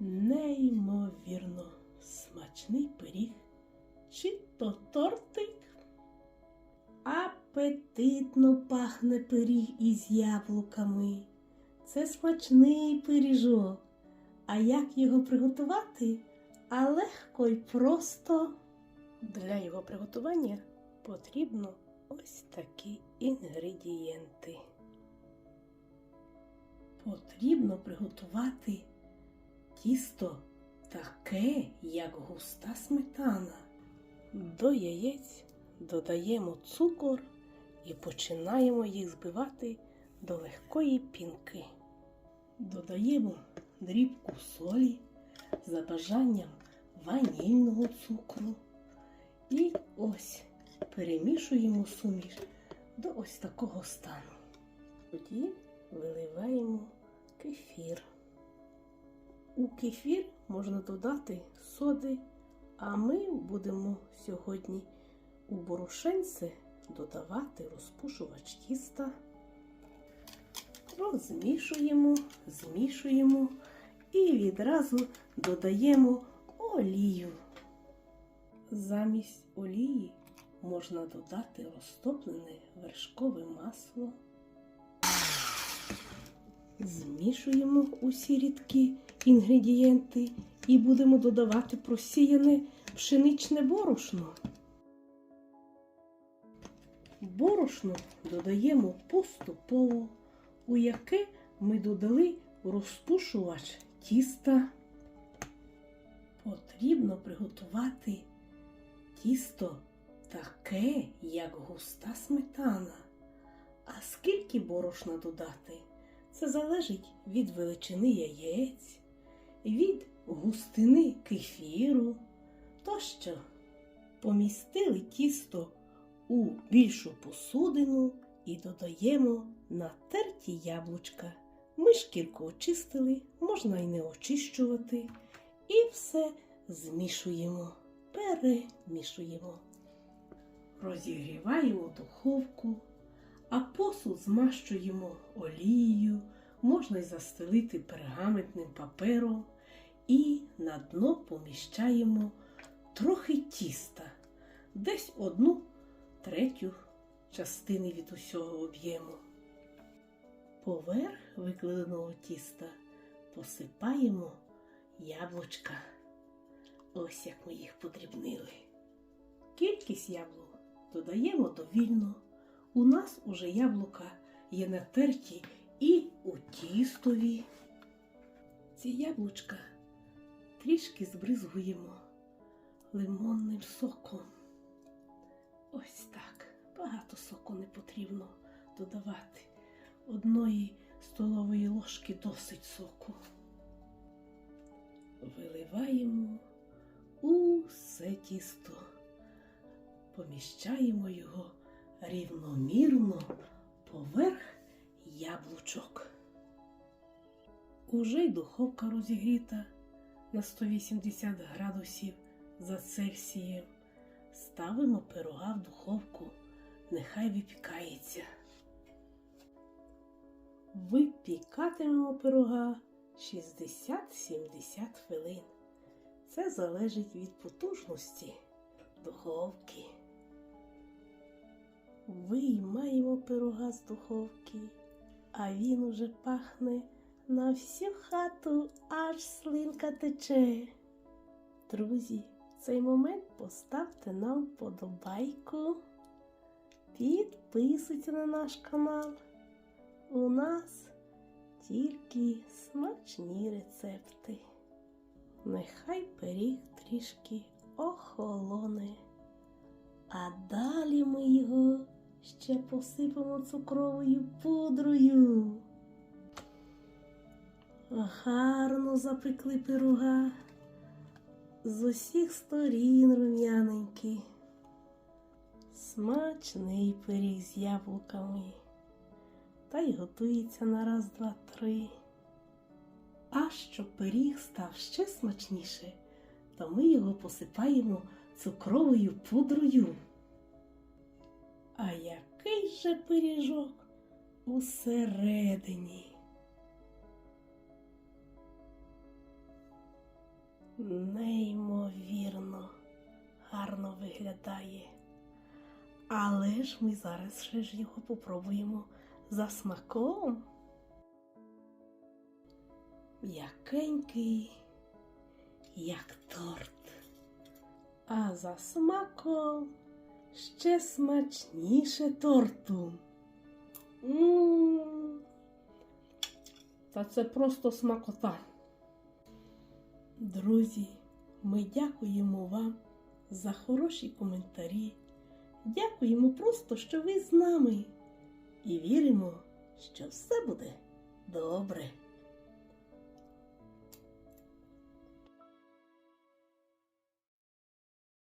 Неймовірно смачний пиріг. Чи то тортик? Апетитно пахне пиріг із яблуками. Це смачний пиріжок. А як його приготувати? А легко й просто. Для його приготування потрібно ось такі інгредієнти. Потрібно приготувати тісто таке, як густа сметана. До яєць додаємо цукор і починаємо їх збивати до легкої пінки. Додаємо дрібку солі за бажанням ванільного цукру. І ось перемішуємо суміш до ось такого стану. Тоді виливаємо кефір. У кефір можна додати соди, а ми будемо сьогодні у борошенце додавати розпушувач тіста. Розмішуємо, змішуємо і відразу додаємо олію. Замість олії можна додати розтоплене вершкове масло. Змішуємо усі рідкі інгредієнти і будемо додавати просіяне пшеничне борошно. Борошно додаємо поступово, у яке ми додали розпушувач тіста. Потрібно приготувати тісто таке, як густа сметана. А скільки борошна додати? Це залежить від величини яєць, від густини кефіру. Тощо помістили тісто у більшу посудину і додаємо натерті яблучка. Ми шкірку очистили, можна і не очищувати. І все змішуємо, перемішуємо. Розігріваємо духовку, а посуд змащуємо олією, можна й застелити пергаментним папером і на дно поміщаємо трохи тіста, десь одну третю частини від усього об'єму. Поверх викладеного тіста посипаємо яблучка. Ось як ми їх подрібнили. Кількість яблук додаємо довільно. У нас уже яблука є натерті і у тістові. Ці яблучка трішки збризгуємо лимонним соком. Ось так. Багато соку не потрібно додавати. Одної столової ложки досить соку. Виливаємо усе тісто, поміщаємо його рівномірно поверх яблучок. Уже й духовка розігріта на 180 градусів за Цельсієм. Ставимо пирога в духовку, нехай випікається. Випікатимемо пирога 60-70 хвилин. Це залежить від потужності духовки. Виймаємо пирога з духовки, а він уже пахне на всю хату, аж слинка тече. Друзі, в цей момент поставте нам вподобайку, підписуйтесь на наш канал. У нас тільки смачні рецепти. Нехай пиріг трішки охолоне, а далі ми його ще посипемо цукровою пудрою. Гарно запекли пирога з усіх сторін рум'яненький. Смачний пиріг з яблуками. Та й готується на раз, два, три. А щоб пиріг став ще смачніше, то ми його посипаємо цукровою пудрою. А який же пиріжок усередині? неймовірно гарно виглядає. Але ж ми зараз ще ж його попробуємо за смаком. М'якенький, як торт. А за смаком ще смачніше торту. М. Та це просто смакота. Друзі, ми дякуємо вам за хороші коментарі. Дякуємо просто, що ви з нами. І віримо, що все буде добре.